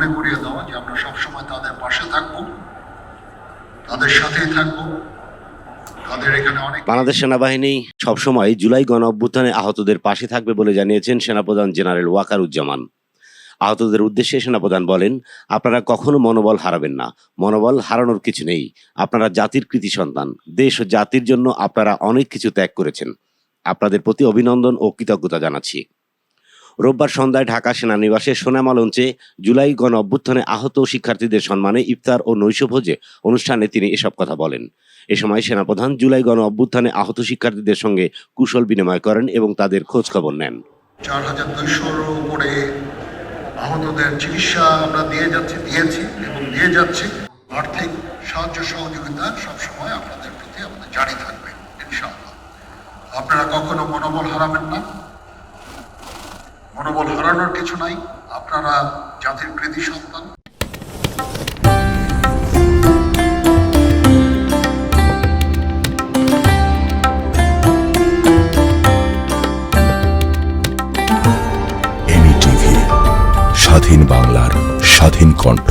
মনে করিয়ে দেওয়া যে আমরা সবসময় তাদের পাশে থাকব, তাদের সাথেই থাকব। বাংলাদেশ সেনাবাহিনী সবসময় জুলাই গণ অভ্যুত্থানে আহতদের পাশে থাকবে বলে জানিয়েছেন সেনাপ্রধান জেনারেল ওয়াকারুজ্জামান। আহতদের উদ্দেশ্যে সেনাপ্রধান বলেন, আপনারা কখনো মনোবল হারাবেন না। মনোবল হারানোর কিছু নেই। আপনারা জাতির কৃতি সন্তান। দেশ ও জাতির জন্য আপনারা অনেক কিছু ত্যাগ করেছেন। আপনাদের প্রতি অভিনন্দন ও কৃতজ্ঞতা জানাচ্ছি। রোববার সন্ধ্যায় ঢাকা সেনানিবাসে সোনামা লঞ্চে জুলাই গণ অভ্যুত্থানে আহত শিক্ষার্থীদের সম্মানে ইফতার ও নৈশভোজে অনুষ্ঠানে তিনি এসব কথা বলেন। এ সময় সেনাপ্রধান জুলাই গণ অভ্যুত্থানে আহত শিক্ষার্থীদের সঙ্গে কুশল বিনিময় করেন এবং তাদের খোঁজ খবর নেন। চার হাজার দুইশোর উপরে আহতদের চিকিৎসা আমরা দিয়ে যাচ্ছি, দিয়েছি এবং দিয়ে যাচ্ছি। আর্থিক সাহায্য সহযোগিতা সবসময় আপনাদের প্রতি আমাদের জারি থাকবে, ইনশাআল্লাহ। আপনারা কখনো মনোবল হারাবেন না। মনোবল হারানোর কিছু নাই। আপনারা জাতির কৃতি সন্তান। স্বাধীন বাংলার স্বাধীন কণ্ঠ।